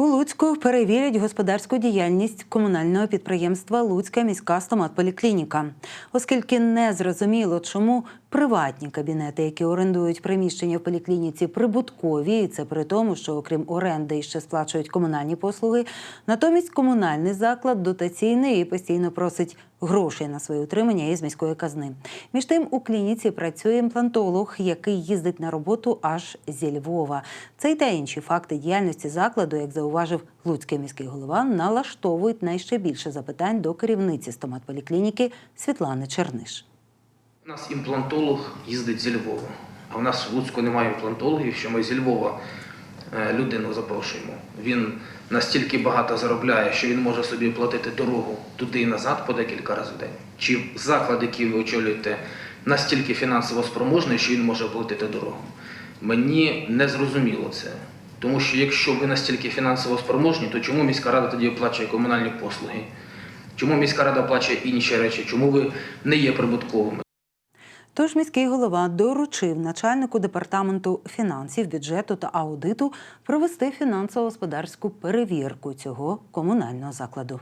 У Луцьку перевірять господарську діяльність комунального підприємства Луцька міська стоматполіклініка, оскільки не зрозуміло, чому приватні кабінети, які орендують приміщення в поліклініці, прибуткові, і це при тому, що окрім оренди ще сплачують комунальні послуги. Натомість комунальний заклад дотаційний і постійно просить грошей на своє утримання із міської казни. Між тим у клініці працює імплантолог, який їздить на роботу аж зі Львова. Цей та інші факти діяльності закладу, як зауважив Луцький міський голова, налаштовують найще більше запитань до керівниці стоматполіклініки Світлани Черниш. У нас імплантолог їздить зі Львова, а в нас в Луцьку немає імплантологів, що ми зі Львова е, людину запрошуємо. Він настільки багато заробляє, що він може собі платити дорогу туди і назад по декілька разів в день. Чи заклад, який ви очолюєте, настільки фінансово спроможний, що він може платити дорогу? Мені не зрозуміло це. Тому що якщо ви настільки фінансово спроможні, то чому міська рада тоді оплачує комунальні послуги? Чому міська рада оплачує інші речі? Чому ви не є прибутковими? Тож міський голова доручив начальнику департаменту фінансів, бюджету та аудиту провести фінансово-господарську перевірку цього комунального закладу.